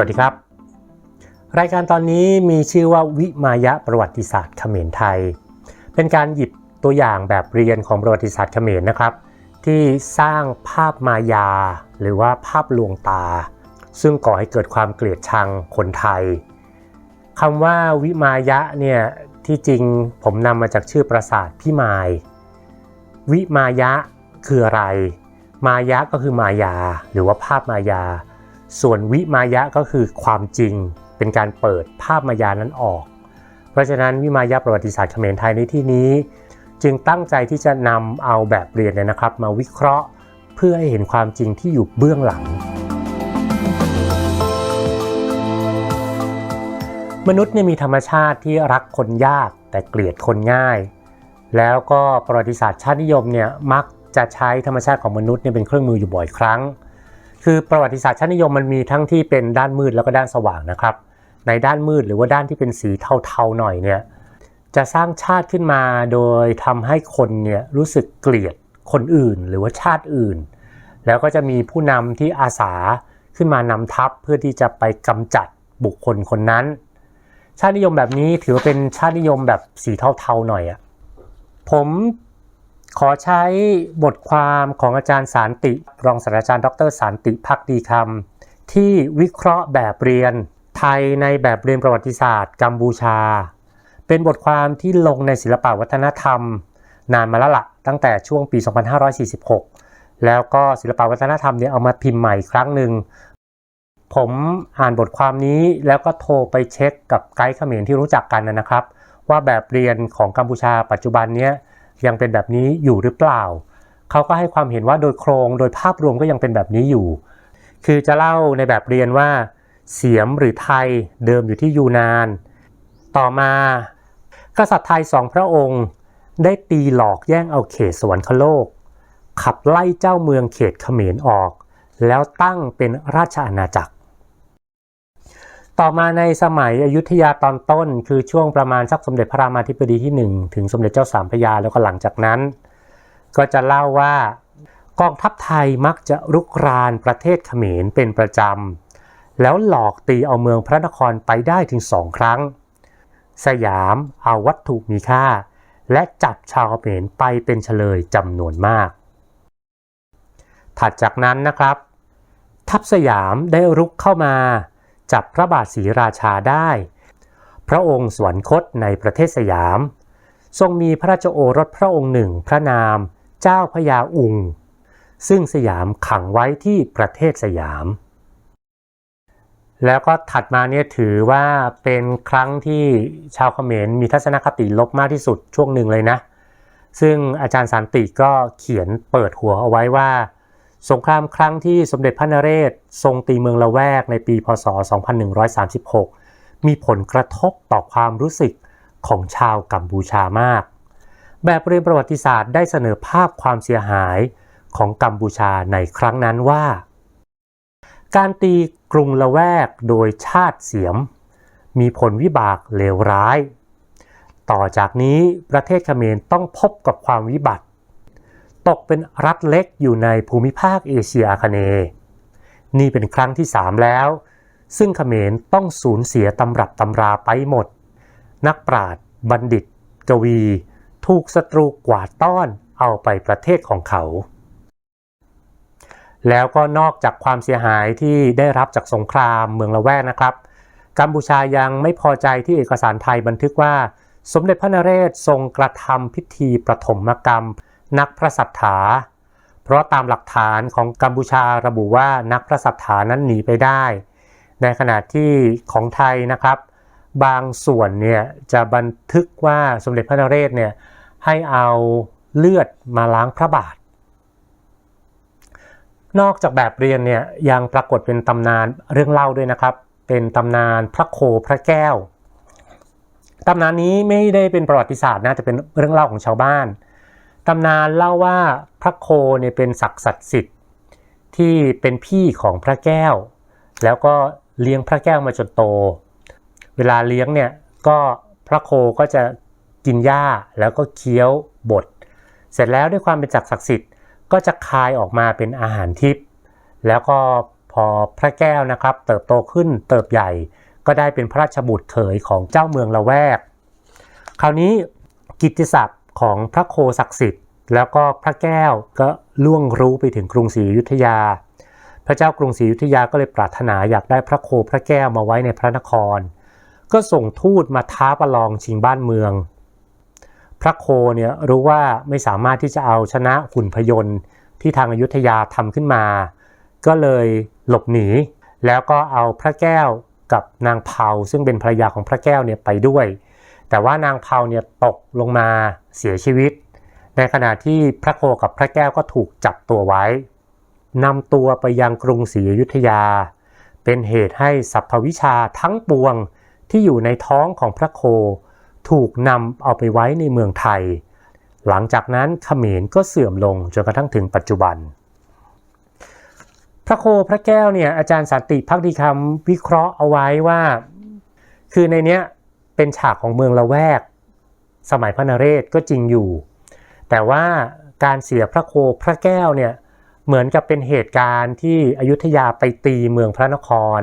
วัสดีครับ รายการตอนนี้มีชื่อว่าวิมายะประวัติศาสตร์เขมรไทย เป็นการหยิบตัวอย่างแบบเรียนของประวัติศาสตร์เขมรนะครับ ที่สร้างภาพมายา หรือว่าภาพลวงตา ซึ่งก่อให้เกิดความเกลียดชังคนไทยคำว่าวิมายะเนี่ยที่จริงผมนำมาจากชื่อปราสาทพิมาย วิมายะคืออะไร มายะก็คือมายา หรือว่าภาพมายา ส่วนวิมายะก็คือความจริงเป็นการเปิดภาพมายานั้นออก เพราะฉะนั้นวิมายะประวัติศาสตร์เขมรไทยในที่นี้ จึงตั้งใจที่จะนำเอาแบบเรียนเนี่ยนะครับ มาวิเคราะห์เพื่อให้เห็นความจริงที่อยู่เบื้องหลัง มนุษย์เนี่ยมีธรรมชาติที่รักคนยากแต่เกลียดคนง่าย แล้วก็ประวัติศาสตร์ชาตินิยมเนี่ยมักจะใช้ธรรมชาติของมนุษย์เนี่ยเป็นเครื่องมืออยู่บ่อยครั้ง คือประวัติศาสตร์ชาตินิยมมันมีทั้งที่เป็นด้านมืดแล้วก็ด้านสว่างนะครับ ในด้านมืดหรือว่าด้านที่เป็นสีเทาๆหน่อยเนี่ยจะสร้างชาติขึ้นมาโดยทำให้คนเนี่ยรู้สึกเกลียดคนอื่นหรือว่าชาติอื่น แล้วก็จะมีผู้นำที่อาสาขึ้นมานำทัพเพื่อที่จะไปกำจัดบุคคลคนนั้น ชาตินิยมแบบนี้ถือว่าเป็นชาตินิยมแบบสีเทาๆหน่อยอะ่ะผม ขอใช้บทความของอาจารย์สารติ รองศาสตราจารย์ ดรสารติพักดีคำที่วิเคราะห์แบบเรียนไทยในแบบเรียนประวัติศาสตร์ กัมพูชา เป็นบทความที่ลงในศิลปวัฒนธรรม นานมาแล้วละตั้งแต่ช่วงปี 2546 แล้วก็ศิลปวัฒนธรรมเนี่ยเอามาพิมพ์ใหม่ครั้งหนึ่งผมอ่านบทความนี้แล้วก็โทรไปเช็คกับไกด์เขมรที่รู้จักกันนะครับ ว่าแบบเรียนของกัมพูชาปัจจุบันเนี้ย ยังเป็นแบบนี้อยู่หรือเปล่า เขาก็ให้ความเห็นว่าโดยโครงโดยภาพรวมก็ยังเป็นแบบนี้อยู่ คือจะเล่าในแบบเรียนว่า เสียมหรือไทยเดิมอยู่ที่ยูนาน ต่อมา กษัตริย์ไทยสองพระองค์ ได้ตีหลอกแย่งเอาเขตสวรรคโลก ขับไล่เจ้าเมืองเขตเขมรออก แล้วตั้งเป็นราชอาณาจักร ต่อมาในสมัยอยุธยาตอนต้น คือช่วงประมาณสักสมเด็จพระรามาธิบดีที่ 1 ถึงสมเด็จเจ้าสามพระยาแล้วก็หลังจากนั้น ก็จะเล่าว่ากองทัพไทยมักจะรุกรานประเทศเขมรเป็นประจำ แล้วหลอกตีเอาเมืองพระนครไปได้ถึงสองครั้ง สยามเอาวัตถุมีค่า และจับชาวเขมรไปเป็นเฉลยจำนวนมาก ถัดจากนั้นนะครับ ทัพสยามได้รุกเข้ามา จับพระบาทศรีราชาได้ พระองค์สวรรคตในประเทศสยาม ทรงมีพระราชโอรสพระองค์หนึ่งพระนาม เจ้าพญาอุง ซึ่งสยามขังไว้ที่ประเทศสยาม แล้วก็ถัดมาเนี่ยถือว่าเป็นครั้งที่ชาวเขมรมีทัศนคติลบมากที่สุดช่วงหนึ่งเลยนะ ซึ่งอาจารย์สันติก็เขียนเปิดหัวเอาไว้ว่า สงครามครั้งที่สมเด็จพระนเรศทรงตีเมืองละแวกในปีพศ 2136 มีผลกระทบต่อความรู้สึกของชาวกัมพูชามาก แบบเรียนประวัติศาสตร์ได้เสนอภาพความเสียหายของกัมพูชาในครั้งนั้นว่า การตีกรุงละแวกโดยชาติเสียม มีผลวิบากเลวร้าย ต่อจากนี้ประเทศเขมรต้องพบกับความวิบัติ ตกเป็นรัฐเล็กอยู่ในภูมิภาคเอเชียอาคเนย์นี่เป็นครั้งที่ 3 แล้ว ซึ่งเขมรต้องสูญเสียตำรับตำราไปหมด นักปราชญ์บัณฑิต กวี ถูกศัตรูกวาดต้อนเอาไปประเทศของเขา แล้วก็นอกจากความเสียหายที่ได้รับจากสงครามเมืองละแวกนะครับ กัมพูชายังไม่พอใจที่เอกสารไทยบันทึกว่า สมเด็จพระนเรศทรงกระทำพิธีประถมกรรม นักพระสัทธา เพราะตามหลักฐานของกัมพูชาระบุว่านักพระสัทธานั้นหนีไปได้ ในขณะที่ของไทยนะครับ บางส่วนเนี่ยจะบันทึกว่าสมเด็จพระนเรศเนี่ยให้เอาเลือดมาล้างพระบาท นอกจากแบบเรียนเนี่ยยังปรากฏเป็นตำนานเรื่องเล่าด้วยนะครับ เป็นตำนานพระโคพระแก้วตำนานนี้ไม่ได้เป็นประวัติศาสตร์นะแต่เป็นเรื่องเล่าของชาวบ้าน ตำนานเล่าว่าพระโคเนี่ยเป็นศักดิ์ศักดิ์สิทธิ์ที่เป็นพี่ของพระแก้ว แล้วก็เลี้ยงพระแก้วมาจนโต เวลาเลี้ยงเนี่ยก็พระโคก็จะกินหญ้าแล้วก็เคี้ยวบดเสร็จแล้วด้วยความเป็นจักรศักดิ์สิทธิ์ก็จะคายออกมาเป็นอาหารทิพย์แล้วก็พออพระแก้วนะครับ เติบโตขึ้นเติบใหญ่ ก็ได้เป็นพระราชบุตรเขยของเจ้าเมืองละแวก คราวนี้กิตติศัพท์ ของพระโคศักดิ์สิทธิ์ แล้วก็พระแก้วก็ล่วงรู้ไปถึงกรุงศรีอยุธยา พระเจ้ากรุงศรีอยุธยาก็เลยปรารถนาอยากได้พระโคพระแก้วมาไว้ในพระนคร ก็ส่งทูตมาท้าประลองชิงบ้านเมือง พระโคเนี่ยรู้ว่าไม่สามารถที่จะเอาชนะหุ่นพยนต์ที่ทางอายุทยาทำขึ้นมา ก็เลยหลบหนี แล้วก็เอาพระแก้วกับนางเผาซึ่งเป็นภรรยาของพระแก้วเนี่ยไปด้วย แต่ว่านางเผาเนี่ยตกลงมาเสียชีวิต ในขณะที่พระโคกับพระแก้วก็ถูกจับตัวไว้นำตัวไปยังกรุงศรีอยุธยา เป็นเหตุให้สรรพวิชาทั้งปวงที่อยู่ในท้องของพระโค ถูกนำเอาไปไว้ในเมืองไทย หลังจากนั้นเขมรก็เสื่อมลงจนกระทั่งถึงปัจจุบัน พระโคพระแก้วเนี่ยอาจารย์สันติพักดีคำวิเคราะห์เอาไว้ว่า คือในเนี้ย เป็นฉากของเมืองละแวก สมัยพระนเรศก็จริงอยู่ แต่ว่าการเสียพระโคพระแก้วเนี่ยเหมือนกับเป็นเหตุการณ์ที่อยุธยาไปตีเมืองพระนคร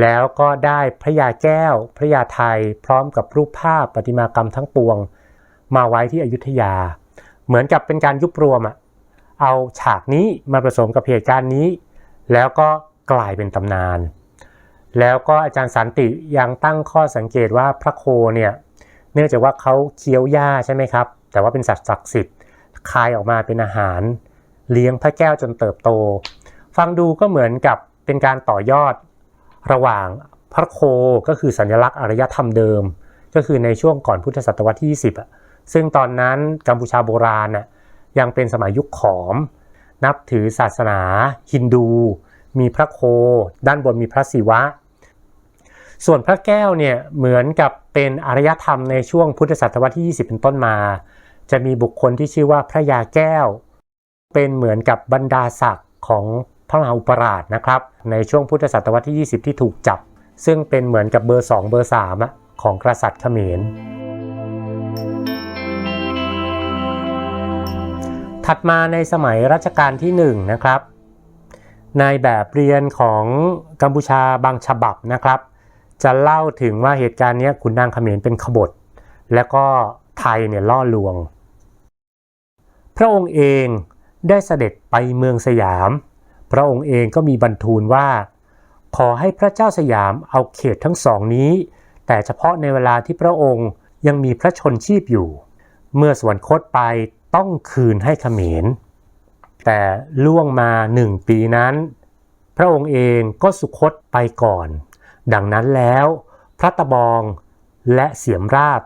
แล้วก็ได้พระยาแก้ว พระยาไทยพร้อมกับรูปภาพประติมากรรมทั้งปวง มาไว้ที่อยุธยา เหมือนกับเป็นการยุบรวมอะเอาฉากนี้มาผสมกับเหตุการณ์นี้ แล้วก็กลายเป็นตำนาน แล้วก็อาจารย์สันติยังตั้งข้อสังเกตว่าพระโคเนี่ยเนื่องจากว่าเขาเคี้ยวหญ้าใช่ไหมครับ แต่ว่าเป็นสัตว์ศักดิ์สิทธิ์คายออกมาเป็นอาหาร เลี้ยงพระแก้วจนเติบโต ฟังดูก็เหมือนกับเป็นการต่อยอดระหว่างพระโคก็คือสัญลักษณ์อารยธรรมเดิม ก็คือในช่วงก่อนพุทธศตวรรษที่ 20อะซึ่งตอนนั้นกัมพูชาโบราณน่ะยังเป็นสมัยยุคขอม นับถือศาสนาฮินดู มีพระโค ด้านบนมีพระศิวะ ส่วนพระแก้วเนี่ยเหมือนกับเป็นอารยธรรมในช่วงพุทธศตวรรษที่ 20 เป็นต้นมา จะมีบุคคลที่ชื่อว่าพระยาแก้ว เป็นเหมือนกับบรรดาศักดิ์ของพระมหาอุปราชนะครับ ในช่วงพุทธศตวรรษที่ 20 ที่ถูกจับ ซึ่งเป็นเหมือนกับเบอร์ 2 เบอร์ 3 ของกษัตริย์เขมร ถัดมาในสมัยรัชกาลที่ 1 นะครับ ในแบบเรียนของกัมพูชาบางฉบับนะครับ จะเล่าถึงว่าเหตุการณ์นี้ขุนนางเขมรเป็นขบฏ และก็ไทยเนี่ยล่อลวง พระองค์เองได้เสด็จไปเมืองสยาม พระองค์เองก็มีบรรทูลว่า ขอให้พระเจ้าสยามเอาเขตทั้งสองนี้ แต่เฉพาะในเวลาที่พระองค์ยังมีพระชนชีพอยู่ เมื่อสวรรคตไปต้องคืนให้เขมร แต่ล่วงมาหนึ่งปีนั้น พระองค์เองก็สุคตไปก่อน ดังนั้นแล้ว พระตะบองและเสียมราบ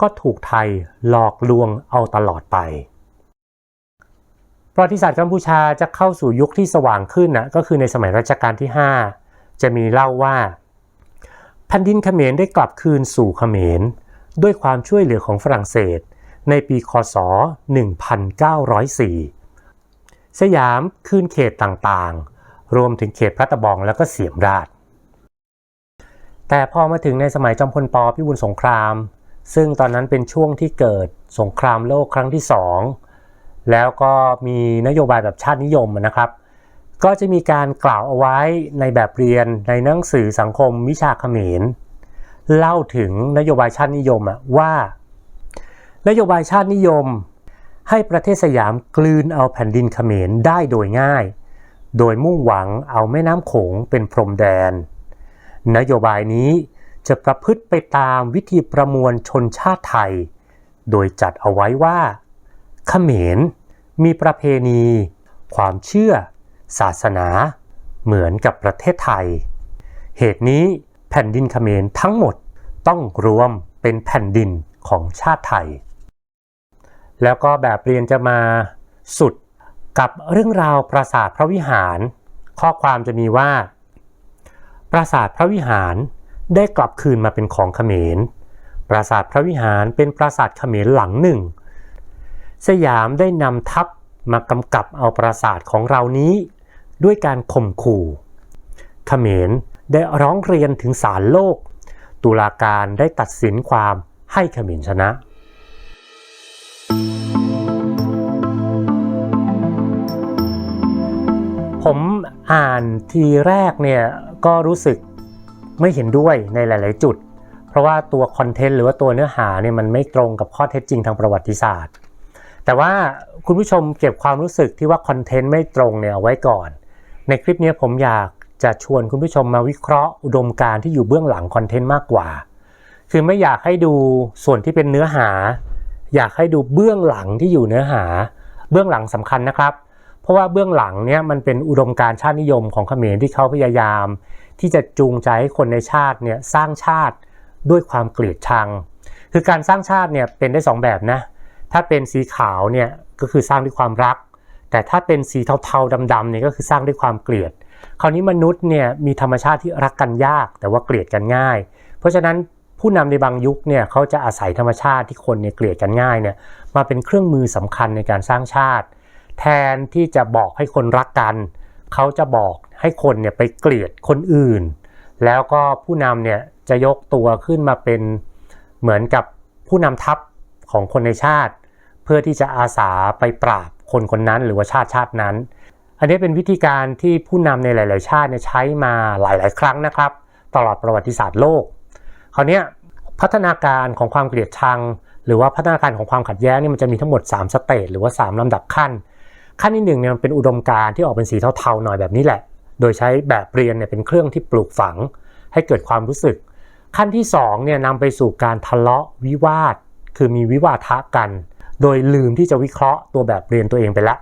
ก็ถูกไทยหลอกลวงเอาตลอดไป ประวัติศาสตร์กัมพูชาจะเข้าสู่ยุคที่สว่างขึ้นนะก็คือในสมัยรัชกาลที่ 5 จะมีเล่าว่าแผ่นดินเขมรได้กลับคืนสู่เขมร ด้วยความช่วยเหลือของฝรั่งเศส ในปีคศ 1904 สยามคืนเขตต่างๆ รวมถึงเขตพระตะบองแล้วก็เสียมราช แต่พอมาถึงในสมัยจอมพลปพิบูลสงคราม ซึ่งตอนนั้นเป็นช่วงที่เกิดสงครามโลกครั้งที่สองแล้วก็มีนโยบายแบบชาตินิยมนะครับ ก็จะมีการกล่าวเอาไว้ในแบบเรียนในหนังสือสังคมวิชาเขมรเล่าถึงนโยบายชาตินิยมว่า นโยบายชาตินิยม ให้ประเทศสยามกลืนเอาแผ่นดินเขมรได้โดยง่าย โดยมุ่งหวังเอาแม่น้ำโขงเป็นพรมแดน นโยบายนี้จะประพฤติไปตามวิธีประมวลชนชาติไทย โดยจัดเอาไว้ว่าเขมรมีประเพณี ความเชื่อ ศาสนา เหมือนกับประเทศไทย เหตุนี้แผ่นดินเขมรทั้งหมดต้องรวมเป็นแผ่นดินของชาติไทย แล้วก็แบบเรียนจะมาสุดกับเรื่องราวปราสาทพระวิหาร ข้อความจะมีว่า ปราสาทพระวิหารได้กลับคืนมาเป็นของเขมร ปราสาทพระวิหารเป็นปราสาทเขมรหลังหนึ่ง สยามได้นำทัพมากำกับเอาปราสาทของเรานี้ด้วยการข่มขู่เขมรได้ร้องเรียนถึงศาลโลก ตุลาการได้ตัดสินความให้เขมรชนะ ผมอ่านทีแรกเนี่ย ก็รู้สึกไม่เห็นด้วยในหลาย ๆ จุด เพราะว่าตัวคอนเทนต์หรือว่าตัวเนื้อหาเนี่ยมันไม่ตรงกับข้อเท็จจริงทางประวัติศาสตร์ แต่ว่าคุณผู้ชมเก็บความรู้สึกที่ว่าคอนเทนต์ไม่ตรงเนี่ยเอาไว้ก่อน ในคลิปนี้ผมอยากจะชวนคุณผู้ชมมาวิเคราะห์อุดมการณ์ที่อยู่เบื้องหลังคอนเทนต์มากกว่า คือไม่อยากให้ดูส่วนที่เป็นเนื้อหา อยากให้ดูเบื้องหลังที่อยู่เนื้อหา เบื้องหลังสำคัญนะครับ เพราะว่าเบื้องหลังเนี่ยมันเป็นอุดมการณ์ชาตินิยมของเขมรที่เขาพยายาม ที่จะจูงใจให้คนในชาติเนี่ยสร้างชาติด้วยความเกลียดชัง คือการสร้างชาติเนี่ยเป็นได้สองแบบนะ ถ้าเป็นสีขาวเนี่ยก็คือสร้างด้วยความรัก แต่ถ้าเป็นสีเทาๆดำๆเนี่ยก็คือสร้างด้วยความเกลียด คราวนี้มนุษย์เนี่ยมีธรรมชาติที่รักกันยาก แต่ว่าเกลียดกันง่าย เพราะฉะนั้นผู้นำในบางยุคเนี่ยเขาจะอาศัยธรรมชาติที่คนเนี่ยเกลียดกันง่ายเนี่ยมาเป็นเครื่องมือสำคัญในการสร้างชาติ แทนที่จะบอกให้คนรักกัน เขาจะบอกให้คนเนี่ยไปเกลียดคนอื่น แล้วก็ผู้นำเนี่ยจะยกตัวขึ้นมาเป็นเหมือนกับผู้นำทัพของคนในชาติ เพื่อที่จะอาสาไปปราบคนคนนั้นหรือว่าชาติชาตินั้น อันนี้เป็นวิธีการที่ผู้นำในหลาย ๆ ชาติใช้มาหลาย ๆ ครั้งนะครับ ตลอดประวัติศาสตร์โลกคราวนี้พัฒนาการของความเกลียดชัง หรือว่าพัฒนาการของความขัดแย้งนี่มันจะมีทั้งหมด 3 สเตจหรือว่า 3 ลำดับขั้น ขั้นที่หนึ่งเนี่ยมันเป็นอุดมการณ์ที่ออกเป็นสีเทาๆหน่อยแบบนี้แหละ โดยใช้แบบเรียนเนี่ยเป็นเครื่องที่ปลูกฝัง ให้เกิดความรู้สึก ขั้นที่2เนี่ยนำไปสู่การทะเลาะวิวาท คือมีวิวาทะกัน โดยลืมที่จะวิเคราะห์ตัวแบบเรียนตัวเองไปละ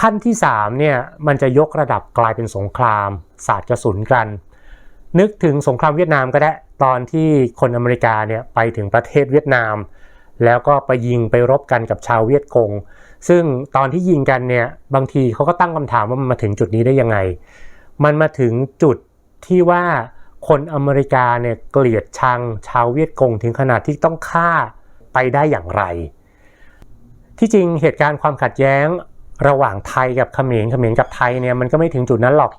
ขั้นที่3เนี่ยมันจะยกระดับกลายเป็นสงคราม ศาสตร์กระสุนกัน นึกถึงสงครามเวียดนามก็ได้ตอนที่คนอเมริกาเนี่ยไปถึงประเทศเวียดนาม แล้วก็ไปยิงไปรบกันกับชาวเวียดกง ซึ่งตอนที่ยิงกันเนี่ยบางทีเขาก็ตั้งคำถามว่ามันมาถึงจุดนี้ได้ยังไง มันมาถึงจุดที่ว่าคนอเมริกาเนี่ยเกลียดชังชาวเวียดกงถึงขนาดที่ต้องฆ่าไปได้อย่างไร ที่จริงเหตุการณ์ความขัดแย้งระหว่างไทยกับเขมรเขมรกับไทยเนี่ยมันก็ไม่ถึงจุดนั้นหรอก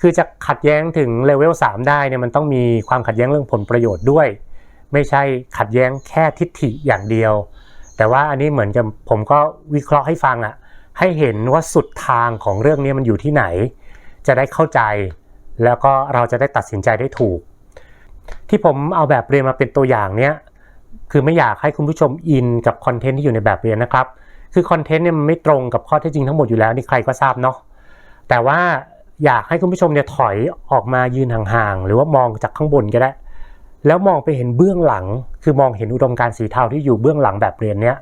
คือจะขัดแย้งถึงเลเวล3ได้เนี่ยมันต้องมีความขัดแย้งเรื่องผลประโยชน์ด้วย ไม่ใช่ขัดแย้งแค่ทิฏฐิอย่างเดียว แต่ว่าอันนี้เหมือนกับผมก็วิเคราะห์ให้ฟังอะ่ะให้เห็นว่าสุดทางของเรื่องนี้มันอยู่ที่ไหน จะได้เข้าใจ แล้วก็เราจะได้ตัดสินใจได้ถูก ที่ผมเอาแบบเรียนมาเป็นตัวอย่างเนี้ยคือไม่อยากให้คุณผู้ชมอินกับคอนเทนต์ที่อยู่ในแบบเรียนนะครับ คือคอนเทนต์เนี่ยมันไม่ตรงกับข้อเท็จจริงทั้งหมดอยู่แล้วนี่ใครก็ทราบเนาะแต่ว่าอยากให้คุณผู้ชมเนี่ยถอยออกมายืนห่างๆ หรือว่ามองจากข้างบนก็ได้ แล้วมองไปเห็นเบื้องหลัง คือมองเห็นอุดมการณ์สีเทาที่อยู่เบื้องหลังแบบเรียนเนี้ย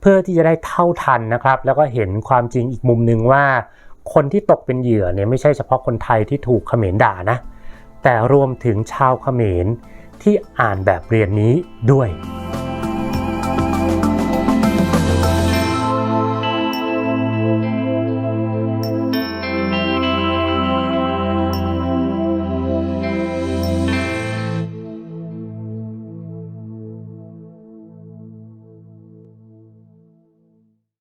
เพื่อที่จะได้เท่าทันนะครับ แล้วก็เห็นความจริงอีกมุมหนึ่งว่า คนที่ตกเป็นเหยื่อเนี่ยไม่ใช่เฉพาะคนไทยที่ถูกเขมรด่านะ แต่รวมถึงชาวเขมรที่อ่านแบบเรียนนี้ด้วย